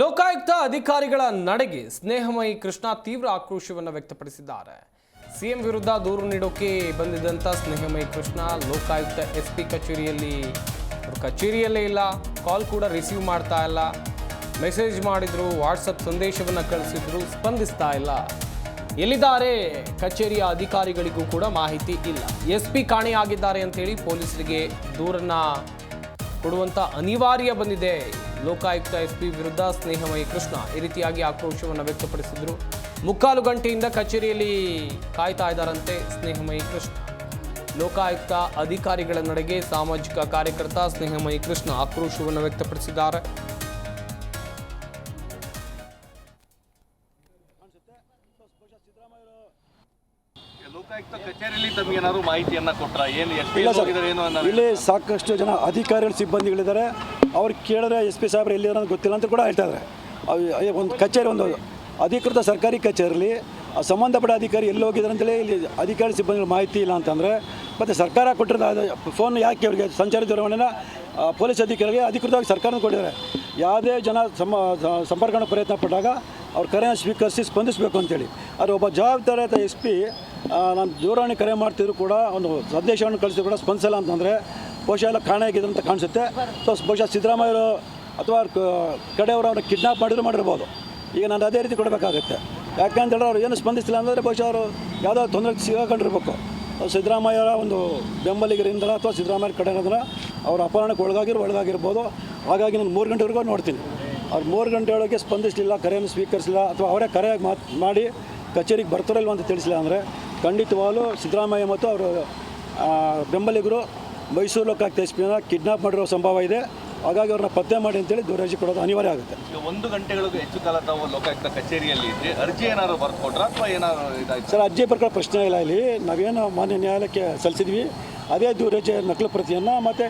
ಲೋಕಾಯುಕ್ತ ಅಧಿಕಾರಿಗಳ ನಡೆಗೆ ಸ್ನೇಹಮಯಿ ಕೃಷ್ಣ ತೀವ್ರ ಆಕ್ರೋಶವನ್ನು ವ್ಯಕ್ತಪಡಿಸಿದ್ದಾರೆ. ಸಿಎಂ ವಿರುದ್ಧ ದೂರು ನೀಡೋಕೆ ಬಂದಿದ್ದಂಥ ಸ್ನೇಹಮಯಿ ಕೃಷ್ಣ ಲೋಕಾಯುಕ್ತ ಎಸ್ ಪಿ ಕಚೇರಿಯಲ್ಲಿ ಕಚೇರಿಯಲ್ಲೇ ಇಲ್ಲ, ಕಾಲ್ ಕೂಡ ರಿಸೀವ್ ಮಾಡ್ತಾ ಇಲ್ಲ. ಮೆಸೇಜ್ ಮಾಡಿದ್ರು, ವಾಟ್ಸಪ್ ಸಂದೇಶವನ್ನು ಕಳಿಸಿದ್ರು, ಸ್ಪಂದಿಸ್ತಾ ಇಲ್ಲ. ಎಲ್ಲಿದ್ದಾರೆ ಕಚೇರಿಯ ಅಧಿಕಾರಿಗಳಿಗೂ ಕೂಡ ಮಾಹಿತಿ ಇಲ್ಲ. ಎಸ್ ಪಿ ಕಾಣೆಯಾಗಿದ್ದಾರೆ ಅಂತೇಳಿ ಪೊಲೀಸರಿಗೆ ದೂರನ್ನ ಕೊಡುವಂತ ಅನಿವಾರ್ಯ ಬಂದಿದೆ. ಲೋಕಾಯುಕ್ತ ಎಸ್ ಪಿ ವಿರುದ್ಧ ಸ್ನೇಹಮಯಿ ಕೃಷ್ಣ ಈ ರೀತಿಯಾಗಿ ಆಕ್ರೋಶವನ್ನು ವ್ಯಕ್ತಪಡಿಸಿದ್ರು. ಮುಕ್ಕಾಲು ಗಂಟೆಯಿಂದ ಕಚೇರಿಯಲ್ಲಿ ಕಾಯ್ತಾ ಇದ್ದಾರಂತೆ ಸ್ನೇಹಮಯಿ ಕೃಷ್ಣ. ಲೋಕಾಯುಕ್ತ ಅಧಿಕಾರಿಗಳ ನಡೆಗೆ ಸಾಮಾಜಿಕ ಕಾರ್ಯಕರ್ತ ಸ್ನೇಹಮಯಿ ಕೃಷ್ಣ ಆಕ್ರೋಶವನ್ನು ವ್ಯಕ್ತಪಡಿಸಿದ್ದಾರೆ. ಲೋಕಾಯುಕ್ತ ಕಚೇರಿಯಲ್ಲಿ ತಮಗೆ ಏನಾದ್ರು ಮಾಹಿತಿಯನ್ನ ಕೊಟ್ರ? ಏನು ಎಷ್ಟು ಇಲ್ಲ ಸರ್. ಏನು ಇಲ್ಲಿ ಸಾಕಷ್ಟು ಜನ ಅಧಿಕಾರಿಗಳು ಸಿಬ್ಬಂದಿಗಳಿದ್ದಾರೆ. ಅವ್ರು ಕೇಳಿದ್ರೆ ಎಸ್ ಪಿ ಸಾಹೇಬ್ರು ಎಲ್ಲಿದ್ದಾರೆ ಅಂತ ಗೊತ್ತಿಲ್ಲ ಅಂತ ಕೂಡ ಹೇಳ್ತಾ ಇದ್ದಾರೆ. ಅಯ್ಯೋ, ಒಂದು ಕಚೇರಿ ಒಂದು ಅಧಿಕೃತ ಸರ್ಕಾರಿ ಕಚೇರಿಯಲ್ಲಿ ಆ ಸಂಬಂಧಪಟ್ಟ ಅಧಿಕಾರಿ ಎಲ್ಲಿ ಹೋಗಿದ್ದಾರೆ ಅಂತೇಳಿ ಇಲ್ಲಿ ಅಧಿಕಾರಿ ಸಿಬ್ಬಂದಿಗಳ ಮಾಹಿತಿ ಇಲ್ಲ ಅಂತಂದರೆ ಮತ್ತು ಸರ್ಕಾರ ಕೊಟ್ಟಿರೋದು ಫೋನ್ ಯಾಕೆ ಅವರಿಗೆ ಸಂಚಾರಿ ದೂರವಾಣಿನ ಪೊಲೀಸ್ ಅಧಿಕಾರಿಗೆ ಅಧಿಕೃತವಾಗಿ ಸರ್ಕಾರ ಕೊಟ್ಟಿದ್ದಾರೆ. ಯಾವುದೇ ಜನ ಸಮ ಸಂಪರ್ಕ ಪ್ರಯತ್ನ ಪಟ್ಟಾಗ ಅವ್ರ ಕರೆಯನ್ನು ಸ್ವೀಕರಿಸಿ ಸ್ಪಂದಿಸಬೇಕು ಅಂತೇಳಿ. ಆದರೆ ಒಬ್ಬ ಜವಾಬ್ದಾರಿಯಾದ ಎಸ್ ಪಿ ನಾನು ದೂರವಾಣಿ ಕರೆ ಮಾಡ್ತಿದ್ರು ಕೂಡ, ಒಂದು ಸಂದೇಶವನ್ನು ಕಳಿಸಿದ್ರು ಕೂಡ ಸ್ಪಂದಿಸಲ್ಲ ಅಂತಂದರೆ, ಬಹುಶಃ ಎಲ್ಲ ಆಗಿದೆ ಅಂತ ಕಾಣಿಸುತ್ತೆ. ಸೊ ಬಹುಶಃ ಸಿದ್ದರಾಮಯ್ಯರು ಅಥವಾ ಕಡೆಯವರು ಅವ್ರನ್ನ ಕಿಡ್ನಾಪ್ ಮಾಡಿದ್ರು ಮಾಡಿರ್ಬೋದು. ಈಗ ನಾನು ಅದೇ ರೀತಿ ಕೊಡಬೇಕಾಗುತ್ತೆ. ಯಾಕಂತೇಳಿದ್ರೆ ಅವ್ರು ಏನು ಸ್ಪಂದಿಸಿಲ್ಲ ಅಂದರೆ ಬಹುಶಃ ಅವರು ಯಾವುದೋ ತೊಂದರೆ ಸಿಗಾಕೊಂಡಿರ್ಬೇಕು. ಸಿದ್ದರಾಮಯ್ಯರ ಒಂದು ಬೆಂಬಲಿಗರಿಂದ ಅಥವಾ ಸಿದ್ದರಾಮಯ್ಯ ಕಡೆ ಅಂದ್ರೆ ಅವ್ರ ಅಪಹರಣಕ್ಕೆ ಒಳಗಾಗಿರು ಒಳಗಾಗಿರ್ಬೋದು. ಹಾಗಾಗಿ ನಾನು ಮೂರು ಗಂಟೆವರೆಗೂ ನೋಡ್ತೀನಿ. ಅವ್ರು ಮೂರು ಗಂಟೆ ಒಳಗೆ ಸ್ಪಂದಿಸಲಿಲ್ಲ, ಕರೆಯನ್ನು ಸ್ವೀಕರಿಸಿಲ್ಲ ಅಥವಾ ಅವರೇ ಕರೆ ಮಾತು ಮಾಡಿ ಕಚೇರಿಗೆ ಬರ್ತಾರಲ್ವ ಅಂತ ತಿಳಿಸಿಲ್ಲ ಅಂದರೆ ಖಂಡಿತವಾಗಲೂ ಸಿದ್ದರಾಮಯ್ಯ ಮತ್ತು ಅವರು ಬೆಂಬಲಿಗರು ಮೈಸೂರು ಲೋಕಾಯುಕ್ತ ಎಸ್ ಪಿನ ಕಿಡ್ನಾಪ್ ಮಾಡಿರೋ ಸಂಭವ ಇದೆ. ಹಾಗಾಗಿ ಅವ್ರನ್ನ ಪತ್ತೆ ಮಾಡಿ ಅಂತೇಳಿ ದೂರಾಜಿ ಕೊಡೋದು ಅನಿವಾರ್ಯ ಆಗುತ್ತೆ. ಒಂದು ಗಂಟೆಗಳಿಗೂ ಹೆಚ್ಚು ಕಾಲ ತಾವು ಲೋಕಾಯುಕ್ತ ಕಚೇರಿಯಲ್ಲಿ ಇದ್ರಿ ಅರ್ಜಿ ಏನಾದ್ರು ಬರ್ದು ಕೊಟ್ರ ಅಥವಾ ಏನಾದ್ರು ಇದಾಯ್ತು? ಸರ್ ಅರ್ಜಿ ಪ್ರಕಾರ ಪ್ರಶ್ನೆ ಇಲ್ಲ ಇಲ್ಲಿ. ನಾವೇನು ಮಾನ್ಯ ನ್ಯಾಯಾಲಯಕ್ಕೆ ಸಲ್ಲಿಸಿದ್ವಿ. ಅದೇ ದೂರಜೆ ನಕಲು ಪ್ರತಿಯನ್ನು ಮತ್ತು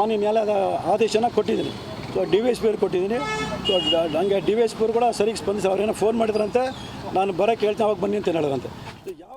ಮಾನ್ಯ ನ್ಯಾಯಾಲಯದ ಆದೇಶನ ಕೊಟ್ಟಿದ್ದೀನಿ. So D V S P ಅವ್ರಿಗೆ ಕೊಟ್ಟಿದ್ದೀನಿ. ಸೊ ಹಂಗೆ ಡಿ ವಿ ಎಸ್ ಪಿ ಅವರು ಕೂಡ ಸರಿಗೆ ಸ್ಪಂದಿಸಿ ಅವ್ರೇನೋ ಫೋನ್ ಮಾಡಿದ್ರಂತೆ. ನಾನು ಬರೋಕ್ಕೆ ಹೇಳ್ತೀನಿ ಅವಾಗ ಬನ್ನಿ ಅಂತ ಹೇಳಿದ್ರಂತೆ ಯಾವ